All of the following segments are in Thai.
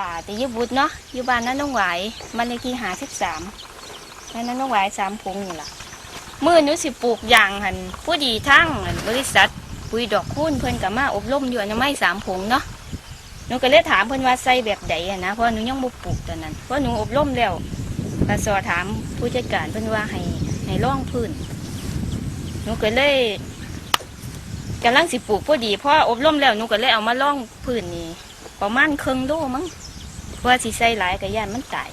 จ่าแต่ยุบุตรเนาะอยู่บ้านนั้นน้องหวายบ้านเลขที่หาสิบสามนั่นน้องหวสามพงนี่ล่ะมือนูสิปลูกยางหันผู้ดีทั้งอั่นบริษัทปุ๋ยดอกคูณเพิ่นกับมาอบรมอยู่อนามัยสามพงเนาะหนูก็เลยถามเพิ่นว่าใส่แบบใดอะนะเพราะหนูยังบ่ปลูกตอนนั้นเพราะหนูอบรมแล้วก็สอบถามผู้จัดการเพิ่นว่าให้ให้ร่องพื้นหนูก็เลยกำลังสิปลูกพอดีเพราะอบรมแล้วหนูก็เลยเอามาร่องพื้นนี่ประมาณครึ่งโลมั้ง ว่าสิใส่หลายกับย่านมันตาย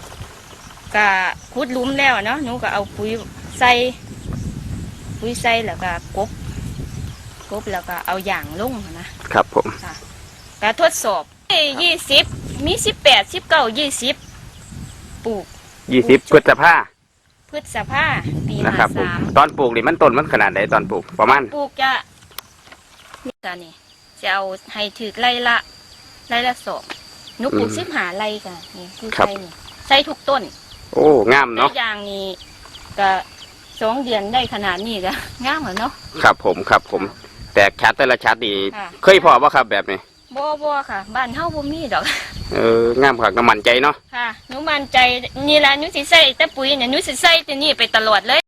ก็ขุดหลุมแล้วเนาะหนูก็เอาปุ๋ยใส่ปุ๋ยใส่แล้วก็กบกบแล้วก็เอาอย่างลงนะครับผมก็ทดสอบยี่สิบมีสิบแปดสิบเก้ายี่สิบปลูกยี่สิบพฤษภาพืชสภาปีนะห้าครับผมสามตอนปลูกนี่มันต้นมันขนาดไหนตอนปลูกประมาณปลูกจะนี่กันนี่จะเอาให้ถือไร่ละไร่ละสอบ หนูปลูกสิบหาไร่กันนี่คือใส่นี่ใส่ทุกต้นโอ้งามแต่เนาะอย่างนี้ก็สองเดือนได้ขนาดนี้ก็งามเหรอเนาะ ครับผมครับผม แต่ชัดแต่ละชัดนี่ค่ะ เคยพอว่าครับแบบนี้ บ่บ่ค่ะ บ้านเฮาบ่มีดอก เอองามครับน้ำมันใจเนาะ ค่ะหนูมั่นใจนี่ล่ะหนูสิใส่แต่ปุ๋ยเนี่ยหนูสิใส่แต่นี่ไปตลอดเลย